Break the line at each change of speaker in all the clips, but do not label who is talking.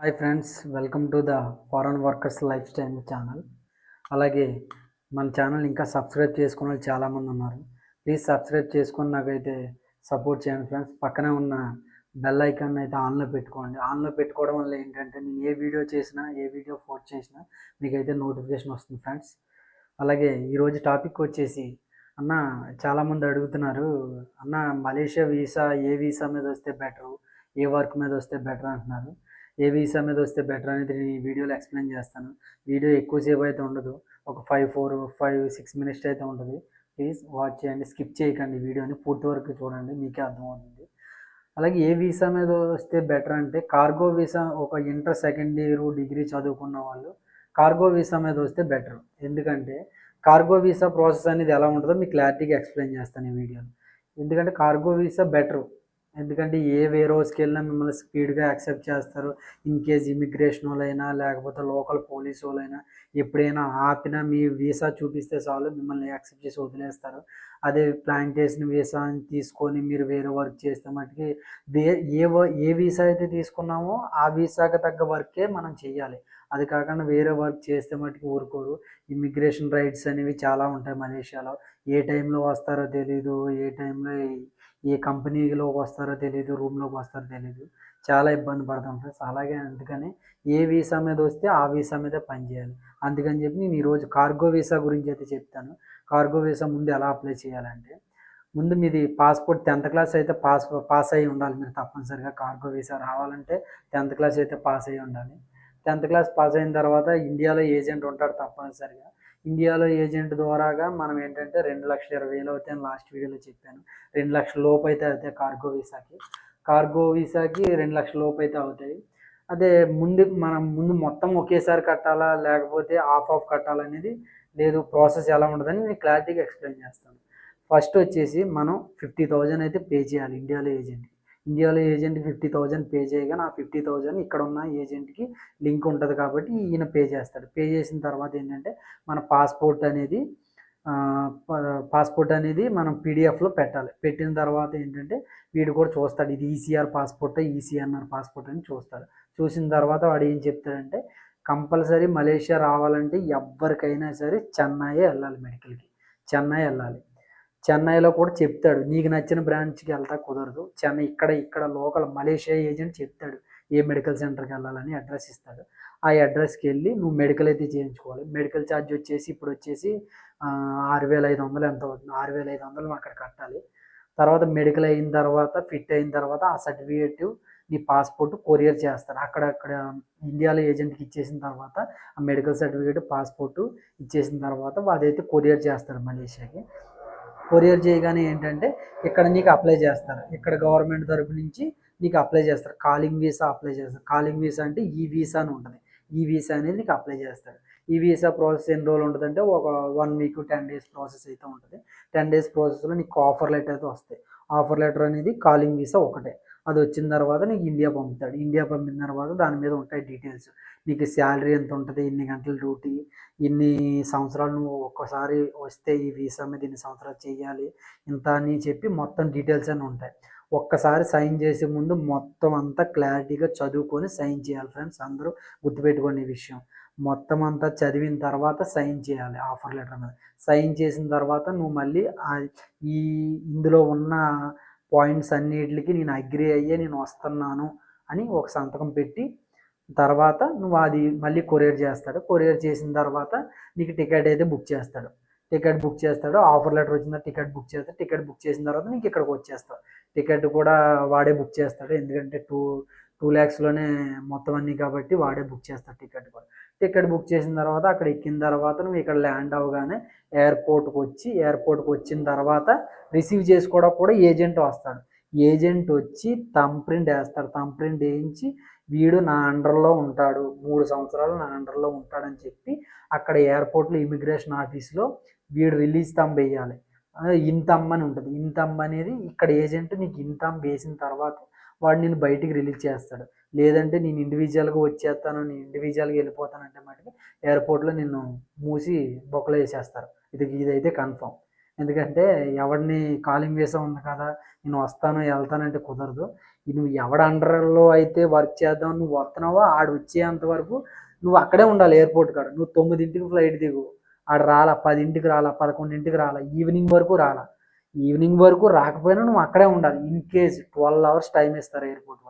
Hi friends welcome to the foreign workers lifestyle channel. అలాగే మన channel ఇంకా subscribe చేసుకున్న వాళ్ళు చాలామంది ఉన్నారు. ప్లీజ్ సబ్స్క్రైబ్ చేసుకొని నాకైతే సపోర్ట్ చేయండి ఫ్రెండ్స్. పక్కనే ఉన్న బెల్ ఐకాన్ అయితే ఆన్లో పెట్టుకోండి. ఆన్లో పెట్టుకోవడం వల్ల ఏంటంటే నేను ఏ వీడియో చేసినా ఏ వీడియో పోస్ట్ చేసినా మీకైతే నోటిఫికేషన్ వస్తుంది ఫ్రెండ్స్. అలాగే ఈరోజు టాపిక్ వచ్చేసి అన్న చాలామంది అడుగుతున్నారు అన్న మలేషియా వీసా ఏ వీసా మీద వస్తే బెటరు ఏ వర్క్ మీద వస్తే బెటర్ అంటున్నారు. ఏ వీసా మీద వస్తే బెటర్ అనేది నేను ఈ వీడియోలో ఎక్స్ప్లెయిన్ చేస్తాను. వీడియో ఎక్కువసేపు అయితే ఉండదు. ఒక five four five six minutes అయితే ఉంటుంది. ప్లీజ్ వాచ్ చేయండి. స్కిప్ చేయకండి వీడియోని. పూర్తి వరకు చూడండి. మీకే అర్థమవుతుంది. అలాగే ఏ వీసా మీద వస్తే బెటర్ అంటే కార్గో వీసా ఒక ఇంటర్ సెకండ్ ఇయర్ డిగ్రీ చదువుకున్న వాళ్ళు కార్గో వీసా మీద వస్తే బెటర్. ఎందుకంటే కార్గో వీసా ప్రాసెస్ అనేది ఎలా ఉంటుందో మీకు క్లారిటీగా ఎక్స్ప్లెయిన్ చేస్తాను ఈ వీడియోలో. ఎందుకంటే కార్గో వీసా బెటర్. ఎందుకంటే ఏ వే రోజుకి వెళ్ళినా మిమ్మల్ని స్పీడ్గా యాక్సెప్ట్ చేస్తారు. ఇన్ కేస్ ఇమిగ్రేషన్ వాళ్ళైనా లేకపోతే లోకల్ పోలీసు వాళ్ళైనా ఎప్పుడైనా ఆపినా మీ వీసా చూపిస్తే చాలు మిమ్మల్ని యాక్సెప్ట్ చేసి వదిలేస్తారు. అదే ప్లాంటేషన్ వీసా అని తీసుకొని మీరు వేరే వర్క్ చేస్తే మటుకి వే ఏ ఏ వీసా అయితే తీసుకున్నామో ఆ వీసాకి తగ్గ వర్కే మనం చేయాలి. అది కాకుండా వేరే వర్క్ చేస్తే మటుకు ఊరుకోరు. ఇమిగ్రేషన్ రైట్స్ అనేవి చాలా ఉంటాయి మలేషియాలో. ఏ టైంలో వస్తారో తెలీదు ఏ టైంలో ఏ కంపెనీలోకి వస్తారో తెలియదు రూమ్లోకి వస్తారో తెలియదు చాలా ఇబ్బంది పడతాం ఫ్రెండ్స్ అలాగే అందుకని ఏ వీసా మీద వస్తే ఆ వీసా మీద పనిచేయాలి అందుకని చెప్పి నేను ఈరోజు కార్గో వీసా గురించి అయితే చెప్తాను. కార్గో వీసా ముందు ఎలా అప్లై చేయాలంటే ముందు మీది పాస్పోర్ట్ టెన్త్ క్లాస్ అయితే పాస్ పాస్ అయ్యి ఉండాలి. మీరు తప్పనిసరిగా కార్గో వీసా రావాలంటే టెన్త్ క్లాస్ అయితే పాస్ అయ్యి ఉండాలి. టెన్త్ క్లాస్ పాస్ అయిన తర్వాత ఇండియాలో ఏజెంట్ ఉంటాడు తప్పనిసరిగా. ఇండియాలో ఏజెంట్ ద్వారాగా మనం ఏంటంటే రెండు లక్షల ఇరవై వేలు అవుతాయని లాస్ట్ వీడియోలో చెప్పాను. రెండు లక్షల లోపు అయితే అవుతాయి కార్గో వీసాకి. కార్గో వీసాకి రెండు లక్షల లోపు అయితే అవుతాయి. అదే ముందు మనం ముందు మొత్తం ఒకేసారి కట్టాలా లేకపోతే ఆఫ్ ఆఫ్ కట్టాలనేది లేదు ప్రాసెస్ ఎలా ఉంటుందని నేను క్లారిటీగా ఎక్స్ప్లెయిన్ చేస్తాను. ఫస్ట్ వచ్చేసి మనం ఫిఫ్టీ థౌజండ్ అయితే పే చేయాలి ఇండియాలో ఏజెంట్కి. ఇండియాలో ఏజెంట్ ఫిఫ్టీ థౌజండ్ పే చేయగా ఆ ఫిఫ్టీ థౌజండ్ ఇక్కడ ఉన్న ఏజెంట్కి లింక్ ఉంటుంది కాబట్టి ఈయన పే చేస్తాడు. పే చేసిన తర్వాత ఏంటంటే మన పాస్పోర్ట్ అనేది పాస్పోర్ట్ అనేది మనం పీడిఎఫ్లో పెట్టాలి. పెట్టిన తర్వాత ఏంటంటే వీడు కూడా చూస్తాడు. ఇది ఈసీఆర్ పాస్పోర్ట్ ఈసీఎన్ఆర్ పాస్పోర్ట్ అని చూస్తాడు. చూసిన తర్వాత వాడు ఏం చెప్తాడంటే కంపల్సరీ మలేషియా రావాలంటే ఎవరికైనా సరే చెన్నై వెళ్ళాలి మెడికల్కి. చెన్నై వెళ్ళాలి. చెన్నైలో కూడా చెప్తాడు. నీకు నచ్చిన బ్రాంచ్కి వెళ్తా కుదరదు. చెన్నై ఇక్కడ ఇక్కడ లోకల్ మలేషియా ఏజెంట్ చెప్తాడు. ఏ మెడికల్ సెంటర్కి వెళ్ళాలని అడ్రస్ ఇస్తాడు. ఆ అడ్రస్కి వెళ్ళి నువ్వు మెడికల్ అయితే చేయించుకోవాలి. మెడికల్ ఛార్జ్ వచ్చేసి ఇప్పుడు వచ్చేసి ఆరు వేల ఐదు వందలు ఎంత అవుతుంది? ఆరు వేల ఐదు వందలు అక్కడ కట్టాలి. తర్వాత మెడికల్ అయిన తర్వాత ఫిట్ అయిన తర్వాత ఆ సర్టిఫికేట్ నీ పాస్పోర్ట్ కొరియర్ చేస్తారు అక్కడ అక్కడ ఇండియాలో ఏజెంట్కి ఇచ్చేసిన తర్వాత ఆ మెడికల్ సర్టిఫికేట్ పాస్పోర్ట్ ఇచ్చేసిన తర్వాత అదైతే కొరియర్ చేస్తారు మలేషియాకి. కొరియర్ చేయగానే ఏంటంటే ఇక్కడ నీకు అప్లై చేస్తారు. ఇక్కడ గవర్నమెంట్ తరపు నుంచి నీకు అప్లై చేస్తారు. కాలింగ్ వీసా అప్లై చేస్తారు. కాలింగ్ వీసా అంటే ఈ వీసా అని ఉంటుంది. ఈ వీసా అనేది నీకు అప్లై చేస్తారు. ఈ వీసా ప్రాసెస్ ఎన్ని రోజులు ఉంటుందంటే ఒక one week ten days process అయితే ఉంటుంది. టెన్ డేస్ ప్రాసెస్లో నీకు ఆఫర్ లెటర్ అయితే వస్తాయి. ఆఫర్ లెటర్ అనేది కాలింగ్ వీసా ఒకటే. అది వచ్చిన తర్వాత నీకు ఇండియా పంపుతాడు. ఇండియా పంపిన తర్వాత దాని మీద ఉంటాయి డీటెయిల్స్. నీకు శాలరీ ఎంత ఉంటుంది? ఇన్ని గంటల డ్యూటీ? ఇన్ని సంవత్సరాలు నువ్వు ఒక్కసారి వస్తే ఈ వీసా మీద ఇన్ని సంవత్సరాలు చేయాలి? ఇంత అని చెప్పి మొత్తం డీటెయిల్స్ అని ఉంటాయి. ఒక్కసారి సైన్ చేసే ముందు మొత్తం అంతా క్లారిటీగా చదువుకొని సైన్ చేయాలి ఫ్రెండ్స్. అందరూ గుర్తుపెట్టుకోండి ఈ విషయం. మొత్తం అంతా చదివిన తర్వాత సైన్ చేయాలి ఆఫర్ లెటర్ మీద. సైన్ చేసిన తర్వాత నువ్వు మళ్ళీ ఈ ఇందులో ఉన్న పాయింట్స్ అన్నిటికి నేను అగ్రి అయ్యే నేను వస్తున్నాను అని ఒక సంతకం పెట్టి తర్వాత నువ్వు అది మళ్ళీ కొరియర్ చేస్తాడు. కొరియర్ చేసిన తర్వాత నీకు టికెట్ అయితే బుక్ చేస్తాడు. టికెట్ బుక్ చేస్తాడు. ఆఫర్ లెటర్ వచ్చిందా టికెట్ బుక్ చేస్తాడు. టికెట్ బుక్ చేసిన తర్వాత నీకు ఇక్కడికి వచ్చేస్తావు టికెట్ కూడా వాడే బుక్ చేస్తాడు. ఎందుకంటే టూ టూ ల్యాక్స్లోనే మొత్తం అన్నీ కాబట్టి వాడే బుక్ చేస్తాడు టికెట్ కూడా. టికెట్ బుక్ చేసిన తర్వాత అక్కడ ఎక్కిన తర్వాత నువ్వు ఇక్కడ ల్యాండ్ అవగానే ఎయిర్పోర్ట్కి వచ్చి ఎయిర్పోర్ట్కి వచ్చిన తర్వాత రిసీవ్ చేసుకోవడం కూడా ఏజెంట్ వస్తాడు. ఏజెంట్ వచ్చి థమ్ ప్రింట్ వేస్తాడు. థమ్ ప్రింట్ వేయించి వీడు నా అండర్లో ఉంటాడు. మూడు సంవత్సరాలు నా అండర్లో ఉంటాడని చెప్పి అక్కడ ఎయిర్పోర్ట్లో ఇమిగ్రేషన్ ఆఫీస్లో వీడు రిలీజ్ థంబ్ వేయాలి. ఇంతమ్మ అని ఉంటుంది. ఇంతమ్మ అనేది ఇక్కడ ఏజెంట్ నీకు ఇంతమ్ వేసిన తర్వాత వాడు నేను బయటికి రిలీజ్ చేస్తాడు. లేదంటే నేను ఇండివిజువల్గా వచ్చేస్తాను నేను ఇండివిజువల్గా వెళ్ళిపోతానంటే మటుకు ఎయిర్పోర్ట్లో నిన్ను మూసి బొక్కలు వేసేస్తారు. ఇది ఇదైతే కన్ఫర్మ్ ఎందుకంటే ఎవడిని కాలింగ్ వేసా ఉంది కదా నేను వస్తాను వెళ్తానంటే కుదరదు. నువ్వు ఎవడ అండర్లో అయితే వర్క్ చేద్దాం నువ్వు వస్తున్నావో? ఆడు వచ్చేంత వరకు నువ్వు అక్కడే ఉండాలి ఎయిర్పోర్ట్ కాడ. నువ్వు తొమ్మిదింటికి ఫ్లైట్ దిగు. ఆడ రాలా పదింటికి రాలా పదకొండింటికి రాలా ఈవినింగ్ వరకు రాలా. ఈవినింగ్ వరకు రాకపోయినా నువ్వు అక్కడే ఉండాలి. In case twelve hours time ఇస్తారు ఎయిర్పోర్ట్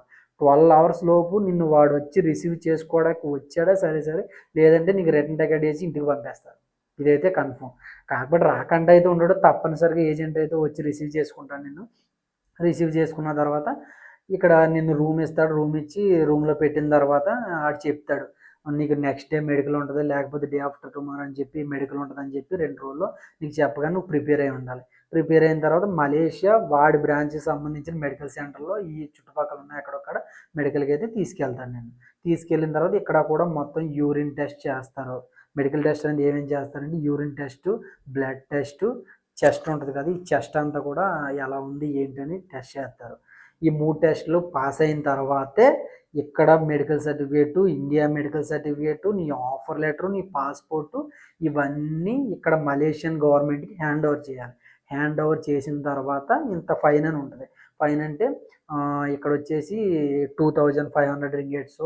ట్వెల్వ్ అవర్స్ లోపు నిన్ను వాడు వచ్చి రిసీవ్ చేసుకోవడానికి వచ్చాడా? సరే సరే. లేదంటే నీకు రిటర్న్ టికెట్ వేసి ఇంటికి పంపేస్తారు. ఇదైతే కన్ఫర్మ్. కాకపోతే రాకుండా అయితే ఉండడు. తప్పనిసరిగా ఏజెంట్ అయితే వచ్చి రిసీవ్ చేసుకుంటాను నేను రిసీవ్ చేసుకున్న తర్వాత ఇక్కడ నిన్ను రూమ్ ఇస్తాడు. రూమ్ ఇచ్చి రూమ్లో పెట్టిన తర్వాత ఆడు చెప్తాడు. నీకు నెక్స్ట్ డే మెడికల్ ఉంటుంది. లేకపోతే డే ఆఫ్టర్ టుమారో అని చెప్పి మెడికల్ ఉంటుంది అని చెప్పి రెండు రోజుల్లో నీకు చెప్పగా నువ్వు ప్రిపేర్ అయి ఉండాలి. ప్రిపేర్ అయిన తర్వాత మలేషియా వాడి బ్రాంచ్కి సంబంధించిన మెడికల్ సెంటర్లో ఈ చుట్టుపక్కల ఉన్న ఎక్కడొక్కడ మెడికల్కి అయితే తీసుకెళ్తాను నేను. తీసుకెళ్ళిన తర్వాత ఇక్కడ కూడా మొత్తం యూరిన్ టెస్ట్ చేస్తారు. మెడికల్ టెస్ట్ అనేది ఏమేమి చేస్తారంటే urine test blood test chest ఉంటుంది కదా ఈ చెస్ట్ అంతా కూడా ఎలా ఉంది ఏంటని టెస్ట్ చేస్తారు. ఈ మూడు టెస్టులు పాస్ అయిన తర్వాతే ఇక్కడ medical certificate India medical certificate నీ ఆఫర్ లెటర్ నీ పాస్పోర్టు ఇవన్నీ ఇక్కడ మలేషియన్ గవర్నమెంట్కి హ్యాండ్ ఓవర్ చేయాలి. హ్యాండ్ ఓవర్ చేసిన తర్వాత ఇంత ఫైన్ అని ఉంటుంది. ఫైన్ అంటే ఇక్కడ వచ్చేసి two thousand five hundred ringgits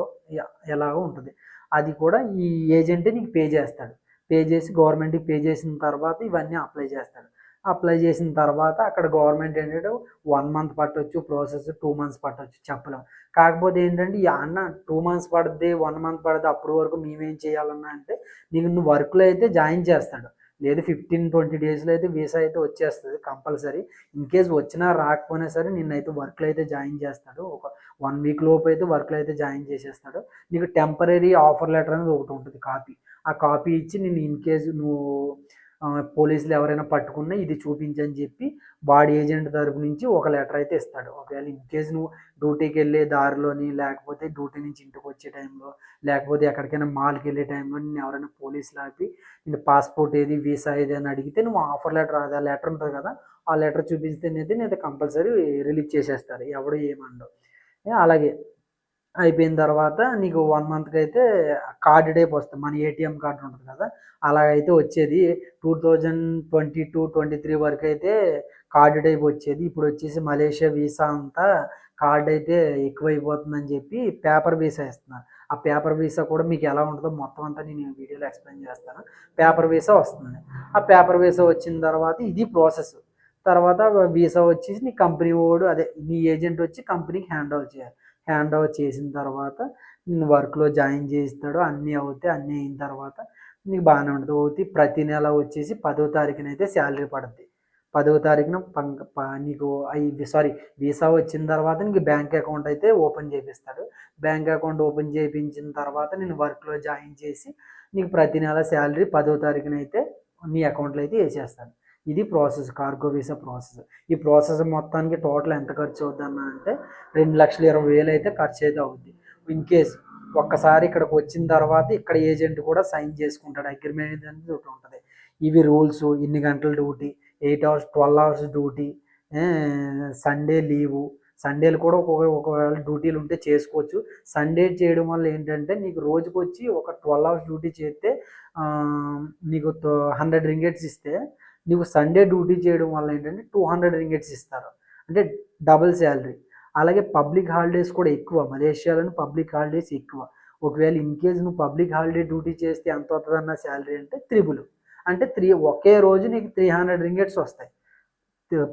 ఎలాగో ఉంటుంది. అది కూడా ఈ ఏజెంటే నీకు పే చేస్తాడు. పే చేసి గవర్నమెంట్కి పే చేసిన తర్వాత ఇవన్నీ అప్లై చేస్తాడు. అప్లై చేసిన తర్వాత అక్కడ గవర్నమెంట్ ఏంటంటే వన్ మంత్ పట్టొచ్చు ప్రాసెస్ టూ మంత్స్ పట్టొచ్చు చెప్పలేం. కాకపోతే ఏంటంటే ఈ అన్న టూ మంత్స్ పడుద్ది వన్ మంత్ పడుద్ది అప్పటి వరకు మేమేం చేయాలన్నా అంటే నీకు నువ్వు వర్క్లో అయితే జాయిన్ చేస్తాడు. లేదు ఫిఫ్టీన్ ట్వంటీ డేస్లో అయితే వీసా అయితే వచ్చేస్తుంది కంపల్సరీ. ఇన్ కేస్ వచ్చినా రాకపోయినా సరే నిన్నైతే వర్క్లో అయితే జాయిన్ చేస్తాడు. ఒక వన్ వీక్ లోపు అయితే వర్క్లో అయితే జాయిన్ చేసేస్తాడు. నీకు టెంపరీ ఆఫర్ లెటర్ అనేది ఒకటి ఉంటుంది కాపీ ఆ కాపీ ఇచ్చి నేను ఇన్ కేసు నువ్వు పోలీసులు ఎవరైనా పట్టుకున్నా ఇది చూపించని చెప్పి వాడి ఏజెంట్ తరపు నుంచి ఒక లెటర్ అయితే ఇస్తాడు. ఒకవేళ ఇన్ కేసు నువ్వు డ్యూటీకి వెళ్ళే దారిలోని లేకపోతే డ్యూటీ నుంచి ఇంటికి వచ్చే టైంలో లేకపోతే ఎక్కడికైనా మాల్కి వెళ్ళే టైంలో నేను ఎవరైనా పోలీసులు ఆపి నేను పాస్పోర్ట్ ఏది వీసా ఏది అని అడిగితే నువ్వు ఆఫర్ లెటర్ అది ఆ లెటర్ ఉంటుంది కదా ఆ లెటర్ చూపిస్తేనేది నేను కంపల్సరీ రిలీజ్ చేసేస్తారు. ఎవడు ఏమండవు అలాగే అయిపోయిన తర్వాత నీకు వన్ మంత్కి అయితే కార్డు టైప్ వస్తుంది మన ఏటీఎం కార్డు ఉంటుంది కదా అలాగైతే వచ్చేది. Two thousand twenty two twenty three వరకు అయితే కార్డు టైప్ వచ్చేది. ఇప్పుడు వచ్చేసి మలేషియా వీసా అంతా కార్డు అయితే ఎక్కువైపోతుందని చెప్పి పేపర్ వీసా ఇస్తున్నారు ఆ పేపర్ వీసా కూడా మీకు ఎలా ఉంటుందో మొత్తం అంతా నేను వీడియోలో ఎక్స్ప్లెయిన్ చేస్తాను. పేపర్ వీసా వస్తుంది. ఆ పేపర్ వీసా వచ్చిన తర్వాత ఇది ప్రాసెస్ తర్వాత వీసా వచ్చేసి నీ కంపెనీ వాడు అదే నీ ఏజెంట్ వచ్చి కంపెనీకి హ్యాండ్ ఓవర్ చేయాలి. హ్యాండ్ ఓవర్ చేసిన తర్వాత నేను వర్క్లో జాయిన్ చేయిస్తాడు అన్నీ అవుతాయి అన్నీ అయిన తర్వాత నీకు బాగానే ఉంటుంది. అవుతే ప్రతి నెల వచ్చేసి పదో తారీఖున అయితే శాలరీ పడుద్ది. పదవ తారీఖున నీకు అవి సారీ వీసా వచ్చిన తర్వాత నీకు బ్యాంక్ అకౌంట్ అయితే ఓపెన్ చేపిస్తాడు. బ్యాంక్ అకౌంట్ ఓపెన్ చేయించిన తర్వాత నేను వర్క్లో జాయిన్ చేసి నీకు ప్రతి నెల శాలరీ పదో తారీఖున అయితే నీ అకౌంట్లో అయితే వేసేస్తాను ఇది ప్రాసెస్ కార్గో వీసా ప్రాసెస్. ఈ ప్రాసెస్ మొత్తానికి టోటల్ ఎంత ఖర్చు అవుద్దన్న అంటే రెండు లక్షల ఇరవై వేలు అయితే ఖర్చు అయితే అవుద్ది. ఇన్ కేస్ ఒక్కసారి ఇక్కడికి వచ్చిన తర్వాత ఇక్కడ ఏజెంట్ కూడా సైన్ చేసుకుంటాడు. అగ్రిమెంట్ అనేది ఒకటి ఉంటుంది. ఇవి రూల్స్ ఇన్ని గంటల duty eight hours twelve hours duty Sunday leave సండేలు కూడా ఒక్కొక్క ఒకవేళ డ్యూటీలు ఉంటే చేసుకోవచ్చు. సండే చేయడం వల్ల ఏంటంటే నీకు రోజుకి వచ్చి ఒక ట్వెల్వ్ అవర్స్ డ్యూటీ చేస్తే నీకు హండ్రెడ్ రింగెట్స్ ఇస్తే నీకు సండే డ్యూటీ చేయడం వల్ల ఏంటంటే టూ హండ్రెడ్ రింగెట్స్ ఇస్తారు. అంటే డబుల్ శాలరీ అలాగే పబ్లిక్ హాలిడేస్ కూడా ఎక్కువ. మలేషియాలోని పబ్లిక్ హాలిడేస్ ఎక్కువ. ఒకవేళ ఇన్ కేస్ నువ్వు పబ్లిక్ హాలిడే డ్యూటీ చేస్తే ఎంత అవుతుందన్న శాలరీ అంటే త్రిబుల్. అంటే త్రీ ఒకే రోజు నీకు త్రీ హండ్రెడ్ రింగెట్స్ వస్తాయి.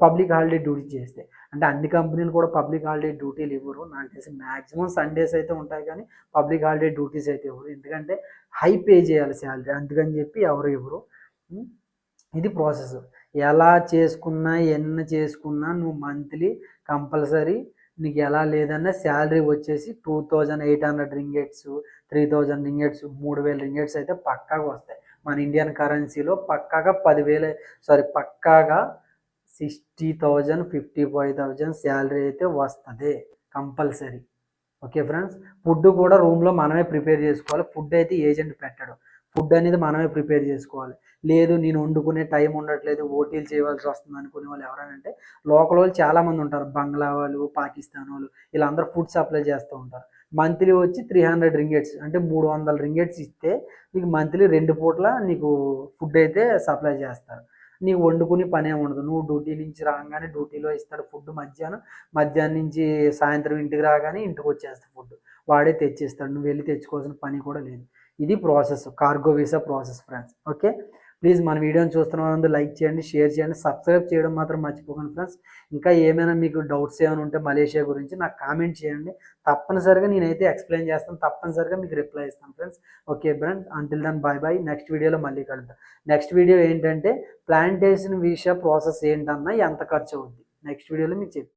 పబ్లిక్ హాలిడే డ్యూటీ చేస్తే. అంటే అన్ని కంపెనీలు కూడా పబ్లిక్ హాలిడే డ్యూటీలు ఇవ్వరు. నాకు తెలిసి మ్యాక్సిమం సండేస్ అయితే ఉంటాయి కానీ పబ్లిక్ హాలిడే డ్యూటీస్ అయితే ఇవ్వరు. ఎందుకంటే హై పే చేయాలి శాలరీ అందుకని చెప్పి ఎవరు ఇవ్వరు. ఇది ప్రాసెస్. ఎలా చేసుకున్నా ఎన్ని చేసుకున్నా నువ్వు మంత్లీ కంపల్సరీ నీకు ఎలా లేదన్నా శాలరీ వచ్చేసి two thousand eight hundred ringgits three thousand ringgits మూడు వేల రింగెట్స్ అయితే పక్కాగా వస్తాయి. మన ఇండియన్ కరెన్సీలో పక్కాగా పదివేల సారీ పక్కాగా sixty thousand fifty five thousand salary అయితే వస్తుంది కంపల్సరీ. Okay friends? ఫుడ్ కూడా రూమ్లో మనమే ప్రిపేర్ చేసుకోవాలి. ఫుడ్ అయితే ఏజెంట్ పెట్టడు. ఫుడ్ అనేది మనమే ప్రిపేర్ చేసుకోవాలి. లేదు నేను వండుకునే టైం ఉండట్లేదు ఓటీలు చేయవలసి వస్తుంది అనుకునే వాళ్ళు ఎవరైనా లోకల్ వాళ్ళు చాలామంది ఉంటారు. బంగ్లా వాళ్ళు పాకిస్తాన్ వాళ్ళు వీళ్ళందరూ ఫుడ్ సప్లై చేస్తూ ఉంటారు. మంత్లీ వచ్చి త్రీ హండ్రెడ్ రింగెట్స్ అంటే మూడు వందల రింగెట్స్ ఇస్తే నీకు మంత్లీ రెండు పూట్ల నీకు ఫుడ్ అయితే సప్లై చేస్తారు. నీకు వండుకుని పనే ఉండదు. నువ్వు డ్యూటీ నుంచి రాగానే డ్యూటీలో ఇస్తాడు ఫుడ్ మధ్యాహ్నం. మధ్యాహ్నం నుంచి సాయంత్రం ఇంటికి రాగానే ఇంటికి వచ్చేస్తాడు ఫుడ్ వాడే తెచ్చిస్తాడు. నువ్వు వెళ్ళి తెచ్చుకోవాల్సిన పని కూడా లేదు. ఇది process cargo visa process friends. Okay? Please మన వీడియోని చూస్తున్న వాళ్ళందరూ లైక్ చేయండి షేర్ చేయండి సబ్స్క్రైబ్ చేయడం మాత్రం మర్చిపోకండి ఫ్రెండ్స్. ఇంకా ఏమైనా మీకు డౌట్స్ ఏమైనా ఉంటే మలేషియా గురించి నాకు కామెంట్ చేయండి. తప్పనిసరిగా నేనైతే ఎక్స్ప్లెయిన్ చేస్తాను తప్పనిసరిగా మీకు రిప్లై ఇస్తాను friends. Okay friends. Until then bye bye next వీడియోలో మళ్ళీ కలుద్దాం. నెక్స్ట్ వీడియో ఏంటంటే ప్లాంటేషన్ వీసా ప్రాసెస్ ఏంటన్నా ఎంత ఖర్చు అవుద్ది? నెక్స్ట్ వీడియోలో మీకు చెప్తాను